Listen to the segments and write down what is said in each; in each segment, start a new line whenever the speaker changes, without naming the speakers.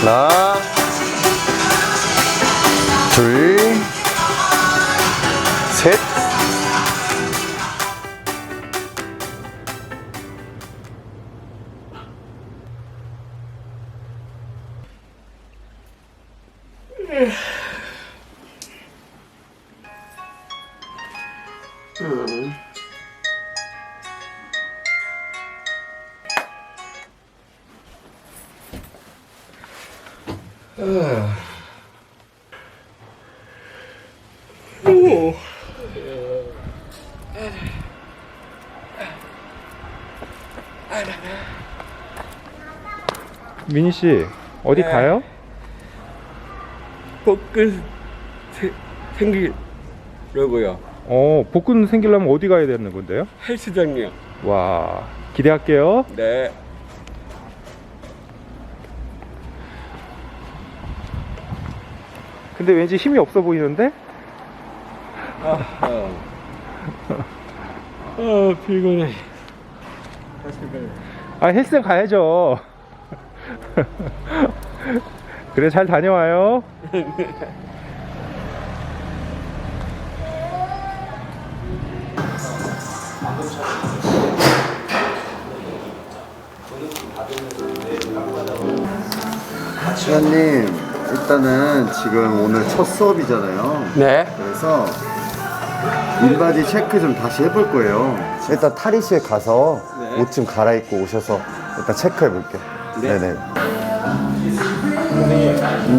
하나, 둘, 셋.
미니 씨 어디
네.
가요?
복근 세- 생기려고요.
어 복근 생기려면 어디 가야 되는 건데요?
헬스장이요.
와 기대할게요.
네.
근데 왠지 힘이 없어 보이는데?
아, 아 피곤해.
아 헬스장 가야죠. 그래 잘 다녀와요.
시현님, 일단은 지금 오늘 첫 수업이잖아요.
네.
그래서 인바디 체크 좀 다시 해볼 거예요. 일단 탈의실 가서
네.
옷 좀 갈아입고 오셔서 일단 체크해 볼게요.
네.
네네.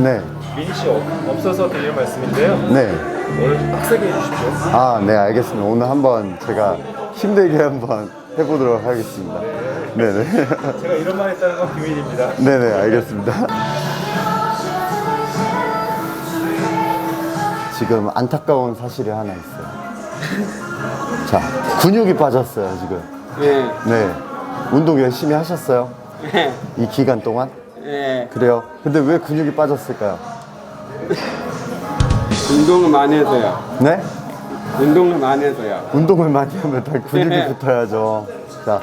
네.
미니 씨 없어서 드릴 말씀인데요.
네.
오늘 좀 빡세게 해주십시오.
아, 네, 알겠습니다. 오늘 한번 제가 힘들게 한번 해보도록 하겠습니다. 네네.
제가 이런 말 했다는 건 비밀입니다.
네네, 알겠습니다. 지금 안타까운 사실이 하나 있어요. 자, 근육이 빠졌어요, 지금.
네.
네. 운동 열심히 하셨어요?
네.
이 기간 동안?
네.
그래요. 근데 왜 근육이 빠졌을까요?
운동을 많이 해서요.
네?
운동을 많이 해서요.
운동을 많이 하면 다 근육이
네.
붙어야죠. 자,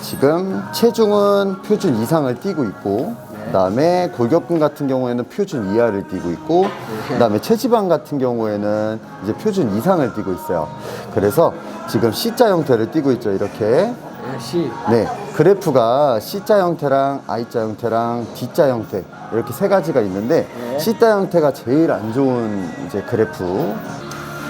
지금 체중은 표준 이상을 띄고 있고, 그 다음에 골격근 같은 경우에는 표준 이하를 띄고 있고, 그 다음에 체지방 같은 경우에는 이제 표준 이상을 띄고 있어요. 그래서 지금 C자 형태를 띄고 있죠, 이렇게.
시.
네, 그래프가 C자 형태랑 I자 형태랑 D자 형태 이렇게 세 가지가 있는데
네.
C자 형태가 제일 안 좋은 이제 그래프.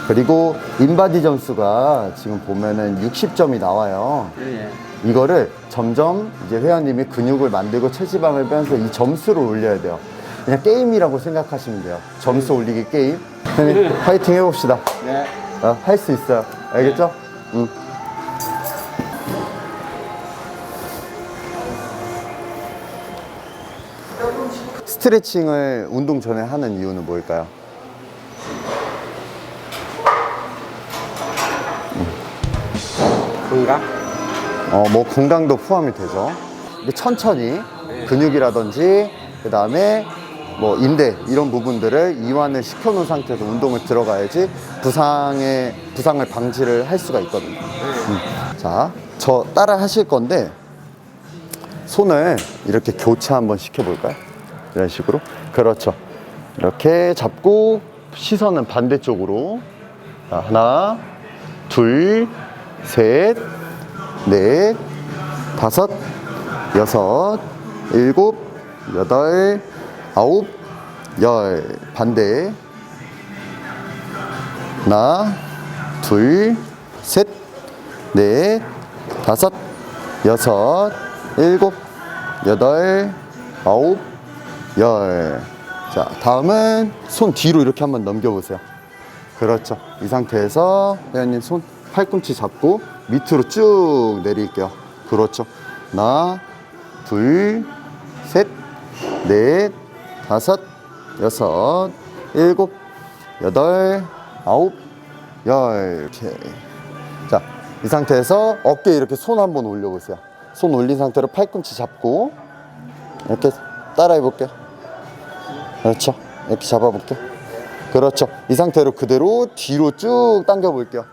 그리고 인바디 점수가 지금 보면은 60점이 나와요.
네.
이거를 점점 이제 회원님이 근육을 만들고 체지방을 빼면서 이 점수를 올려야 돼요. 그냥 게임이라고 생각하시면 돼요. 점수 올리기 게임. 회원님, 파이팅 해봅시다.
네.
어, 할 수 있어요. 알겠죠? 응. 스트레칭을 운동 전에 하는 이유는 뭘까요?
건강?
어, 뭐 건강도 포함이 되죠. 근데 천천히 근육이라든지 그 다음에 뭐 인대 이런 부분들을 이완을 시켜놓은 상태에서 운동을 들어가야지 부상의 부상을 방지를 할 수가 있거든요. 음. 자, 저 따라 하실 건데 손을 이렇게 교체 한번 시켜볼까요? 이런 식으로. 그렇죠. 이렇게 잡고 시선은 반대쪽으로. 자, 하나, 둘, 셋, 넷, 다섯, 여섯, 일곱, 여덟, 아홉, 열. 반대. 하나, 둘, 셋, 넷, 다섯, 여섯, 일곱, 여덟, 아홉, 열. 자, 다음은 손 뒤로 이렇게 한번 넘겨보세요. 그렇죠. 이 상태에서 회원님 손 팔꿈치 잡고 밑으로 쭉 내릴게요. 그렇죠. 하나, 둘, 셋, 넷, 다섯, 여섯, 일곱, 여덟, 아홉, 열. 이렇게. 자, 이 상태에서 어깨 이렇게 손 한번 올려보세요. 손 올린 상태로 팔꿈치 잡고 이렇게 따라해 볼게요. 그렇죠. 이렇게 잡아볼게요. 그렇죠. 이 상태로 그대로 뒤로 쭉 당겨 볼게요.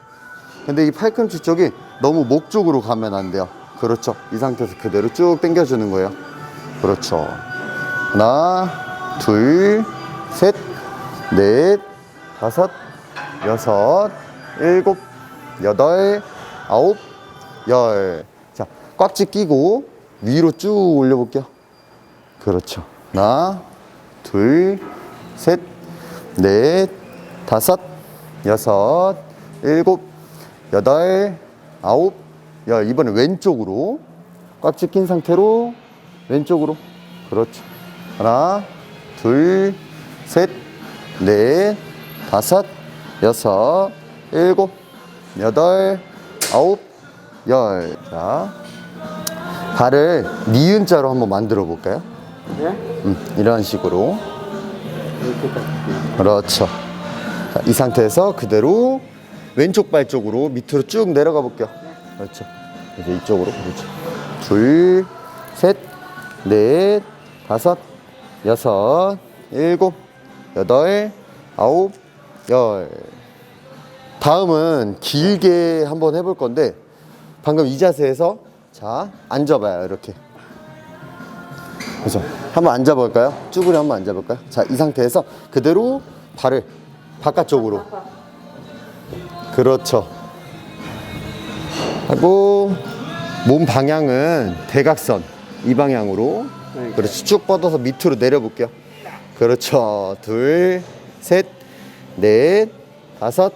근데 이 팔꿈치 쪽이 너무 목 쪽으로 가면 안 돼요. 그렇죠. 이 상태에서 그대로 쭉 당겨주는 거예요. 그렇죠. 하나, 둘, 셋, 넷, 다섯, 여섯, 일곱, 여덟, 아홉, 열. 자, 꽉지 끼고 위로 쭉 올려볼게요. 그렇죠. 하나, 둘, 셋, 넷, 다섯, 여섯, 일곱, 여덟, 아홉, 열. 이번에 왼쪽으로 꽉지 낀 상태로 왼쪽으로. 그렇죠. 하나, 둘, 셋, 넷, 다섯, 여섯, 일곱, 여덟, 아홉, 열. 자, 발을 니은자로 한번 만들어 볼까요?
네?
음, 이런 식으로. 그렇죠. 자, 이 상태에서 그대로 왼쪽 발 쪽으로 밑으로 쭉 내려가 볼게요. 그렇죠. 이제 이쪽으로. 그렇죠. 둘, 셋, 넷, 다섯, 여섯, 일곱, 여덟, 아홉, 열. 다음은 길게 한번 해볼 건데 방금 이 자세에서 자 앉아봐요 이렇게 그래서 한번 앉아볼까요? 쭈그려 한번 앉아볼까요? 자, 이 상태에서 그대로 발을 바깥쪽으로. 그렇죠. 하고 몸 방향은 대각선 이 방향으로. 그렇지. 쭉 뻗어서 밑으로 내려볼게요. 그렇죠. 둘, 셋, 넷, 다섯,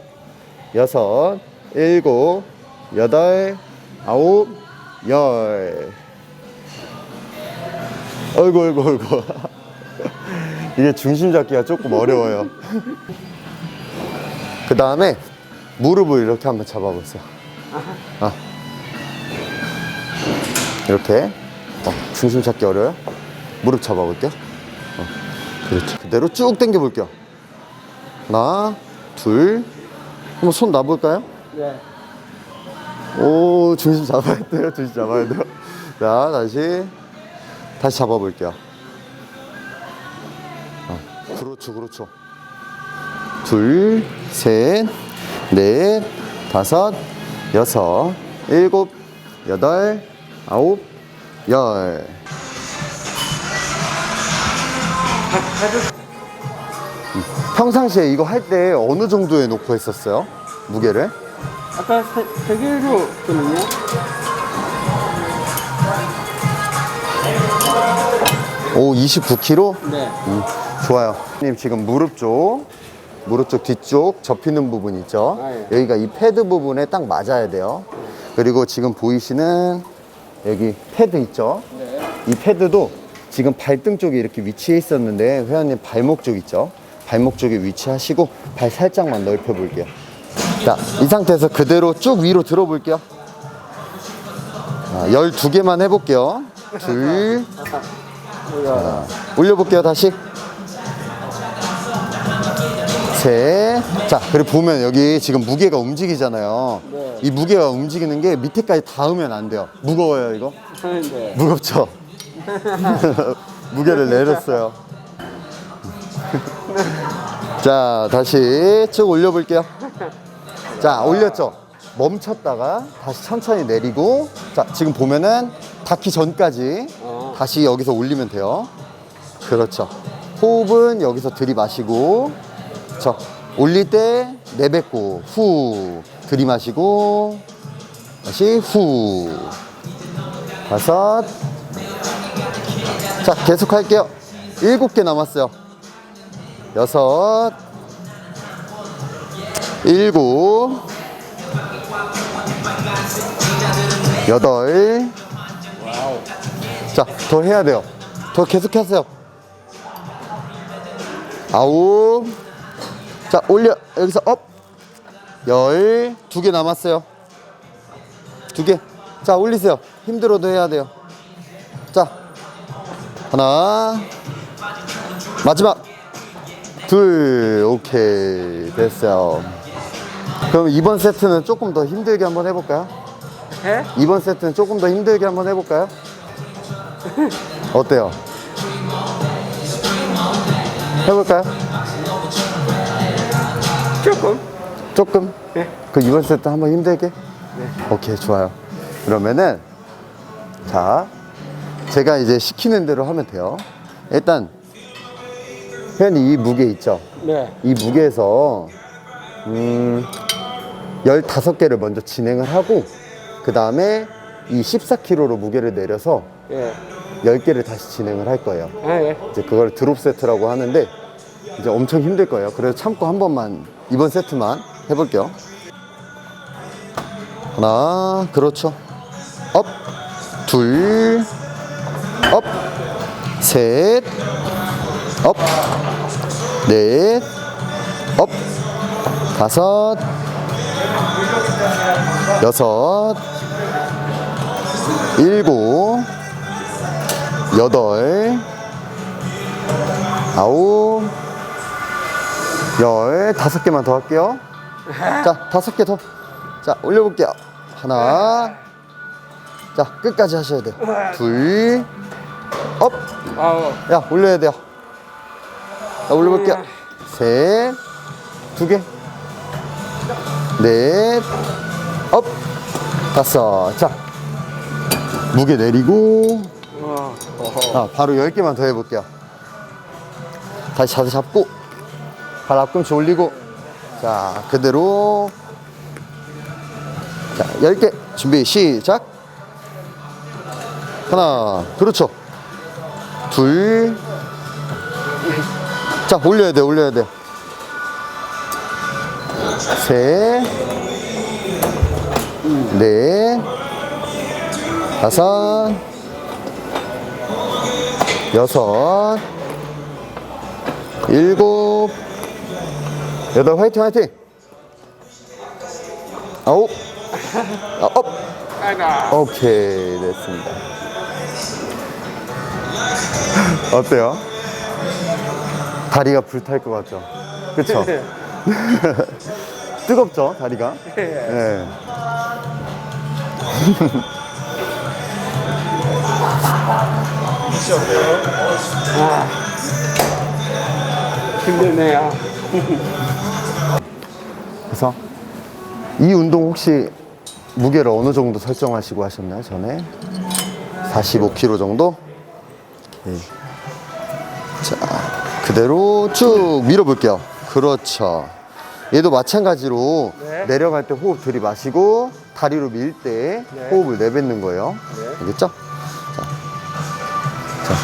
여섯, 일곱, 여덟, 아홉, 열. 어이구 어이구 어이구 이게 중심 잡기가 조금 어려워요 그 다음에 무릎을 이렇게 한번 잡아보세요. 아. 이렇게. 어, 중심 잡기 어려워요? 무릎 잡아볼게요. 어, 그렇죠. 그대로 쭉 당겨 볼게요. 하나 둘. 한번 손 놔볼까요?
네.
오 중심 잡아야 돼요. 중심 잡아야 돼요. 자 다시. 다시 잡아볼게요. 아, 그렇죠 그렇죠. 둘 셋 넷 다섯 여섯 일곱 여덟 아홉 열 음, 평상시에 이거 할 때 어느 정도에 놓고 했었어요? 무게를?
아까 세, 세 개로 했거든요.
오 29kg?
네.
음, 좋아요. 님 지금 무릎 쪽, 무릎 쪽 뒤쪽 접히는 부분 있죠?
아, 예.
여기가 이 패드 부분에 딱 맞아야 돼요. 그리고 지금 보이시는 여기 패드 있죠?
네.
이 패드도 지금 발등 쪽에 이렇게 위치해 있었는데 회원님 발목 쪽 있죠? 발목 쪽에 위치하시고 발 살짝만 넓혀 볼게요. 자, 이 상태에서 그대로 쭉 위로 들어 볼게요. 자, 12개만 해볼게요. 둘,
이거
올려볼게요 다시 셋. 자, 그리고 보면 여기 지금 무게가 움직이잖아요.
네.
이 무게가 움직이는 게 밑에까지 닿으면 안 돼요. 무거워요, 이거?
하는데.
무겁죠? 무게를 내렸어요. 자, 다시 쭉 올려볼게요. 자, 올렸죠? 멈췄다가 다시 천천히 내리고, 자, 지금 보면은 닿기 전까지
어.
다시 여기서 올리면 돼요. 그렇죠. 호흡은 여기서 들이마시고, 저 올릴 때 내뱉고, 후, 들이마시고, 다시 후, 다섯, 자, 계속 할게요. 일곱 개 남았어요. 여섯, 일곱, 여덟. 자, 더 해야 돼요. 더 계속 하세요. 아홉. 자, 올려. 여기서 업. 열. 두 개 남았어요. 두 개. 자, 올리세요. 힘들어도 해야 돼요. 자, 하나. 마지막. 둘. 오케이. 됐어요. 그럼 이번 세트는 조금 더 힘들게 한번 해볼까요?
해?
이번 세트는 조금 더 힘들게 한번 해볼까요? 어때요? 해볼까요?
조금.
조금?
네.
그 이번 세트 한번 힘들게? 오케이, 좋아요. 그러면은, 자, 제가 이제 시키는 대로 하면 돼요. 일단 회원님 이 무게 있죠?
네.
이 무게에서 음 15개를 먼저 진행을 하고 그 다음에 이 14kg로 무게를 내려서
예.
10개를 다시 진행을 할 거예요.
아, 예.
이제 그걸 드롭 세트라고 하는데 이제 엄청 힘들 거예요. 그래서 참고 한 번만 이번 세트만 해볼게요. 하나, 그렇죠. 업, 둘, 업, 셋, 업, 넷, 업, 다섯, 여섯, 일곱, 여덟, 아홉, 열, 다섯 개만 더 할게요. 자, 다섯 개 더. 자, 올려볼게요. 하나. 자, 끝까지 하셔야 돼요. 둘, 업. 야, 올려야 돼요. 자, 올려볼게요. 셋, 두 개. 넷, 업. 다섯. 자, 무게 내리고. 자, 바로 10개만 더 해볼게요. 다시 자세 잡고, 발 앞꿈치 올리고, 자, 그대로. 자, 10개. 준비, 시작. 하나, 그렇죠. 둘. 자, 올려야 돼, 올려야 돼. 셋. 넷. 다섯. 여섯, 일곱, 여덟, 화이팅, 화이팅! 아홉, 아, 업!
아이가.
오케이, 됐습니다. 어때요? 다리가 불탈 것 같죠? 그쵸? 뜨겁죠, 다리가? 네.
힘드네요.
그래서 이 운동 혹시 무게를 어느 정도 설정하시고 하셨나요? 전에 45kg 정도. 오케이. 자 그대로 쭉 밀어볼게요. 그렇죠. 얘도 마찬가지로
네.
내려갈 때 호흡 들이마시고 다리로 밀 때
네.
호흡을 내뱉는 거예요.
네.
알겠죠?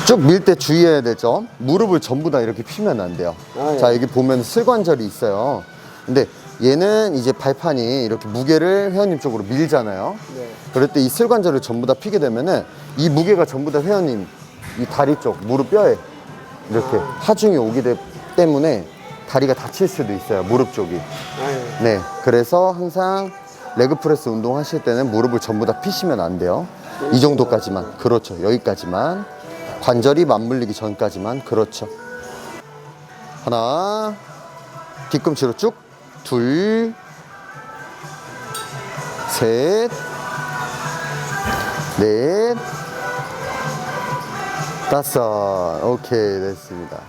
쭉 밀 때 주의해야 될 점. 무릎을 전부 다 이렇게 피면 안 돼요.
아, 예.
자, 여기 보면 슬관절이 있어요. 근데 얘는 이제 발판이 이렇게 무게를 회원님 쪽으로 밀잖아요.
네.
그럴 때 이 슬관절을 전부 다 피게 되면은 이 무게가 전부 다 회원님 이 다리 쪽 무릎 뼈에 이렇게 하중이 오기 되- 때문에 다리가 다칠 수도 있어요. 무릎 쪽이.
아, 예.
네. 그래서 항상 레그 프레스 운동 하실 때는 무릎을 전부 다 피시면 안 돼요. 이 정도까지만. 그렇죠. 여기까지만. 관절이 맞물리기 전까지만. 그렇죠. 하나. 뒤꿈치로 쭉. 둘. 셋. 넷. 다섯. 오케이. 됐습니다.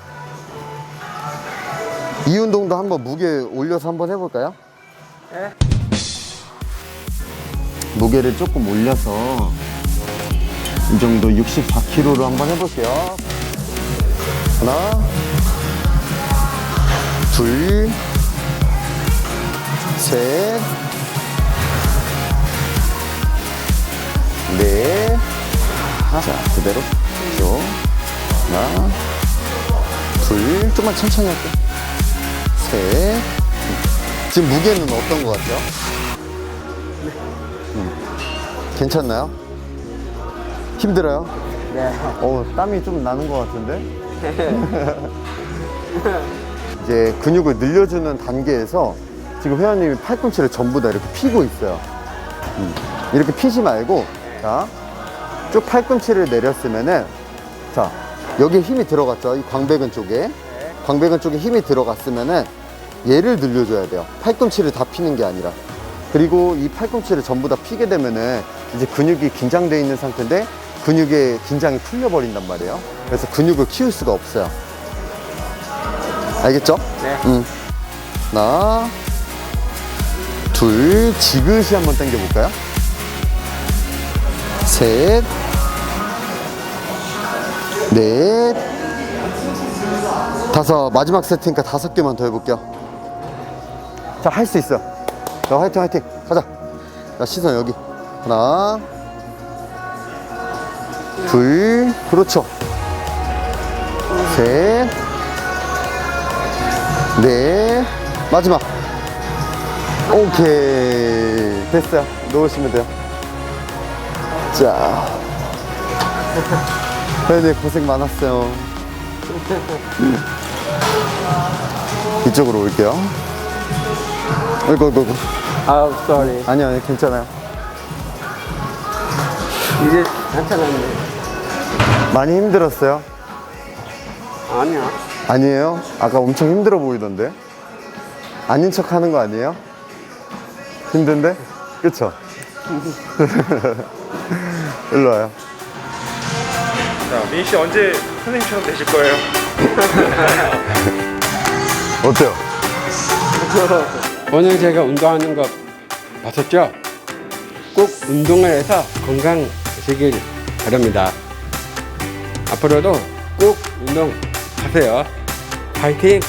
이 운동도 한번 무게 올려서 한번 해볼까요?
예?
무게를 조금 올려서 이 정도 64kg로 한번 해볼게요. 하나, 둘, 셋, 넷. 자, 그대로 쭉. 하나, 둘, 좀만 천천히 할게요. 셋. 지금 무게는 어떤 것 같아요? 괜찮나요? 힘들어요?
네.
어, 땀이 좀 나는 것 같은데? 이제 근육을 늘려주는 단계에서 지금 회원님이 팔꿈치를 전부 다 이렇게 피고 있어요. 음, 이렇게 피지 말고, 자, 쭉 팔꿈치를 내렸으면은, 자, 여기에 힘이 들어갔죠? 이 광배근 쪽에. 광배근 쪽에 힘이 들어갔으면은 얘를 늘려줘야 돼요. 팔꿈치를 다 피는 게 아니라. 그리고 이 팔꿈치를 전부 다 피게 되면은 이제 근육이 긴장되어 있는 상태인데 근육의 긴장이 풀려버린단 말이에요. 그래서 근육을 키울 수가 없어요. 알겠죠?
네.
응. 하나, 둘, 지그시 한번 당겨볼까요? 셋, 넷, 다섯 마지막 세트니까 다섯 개만 더 해볼게요. 자 할 수 있어. 자 화이팅 화이팅 가자. 자 시선 여기 하나 둘 그렇죠. 셋 넷 마지막 오케이. 됐어요. 놓으시면 돼요. 자. 혜연이 고생 많았어요. 이쪽으로 올게요. 이거 이거
아우, sorry.
아니요 아니, 괜찮아요.
이제 괜찮았네.
많이 힘들었어요?
아니야.
아니에요? 아까 엄청 힘들어 보이던데? 아닌 척 하는 거 아니에요 힘든데 그쵸 일로 와요
자, 민희 씨 언제 선생님처럼 되실 거예요?
어때요
오늘 제가 운동하는 거 봤었죠? 꼭 운동을 해서 건강하시길 바랍니다. 앞으로도 꼭 운동하세요. 파이팅!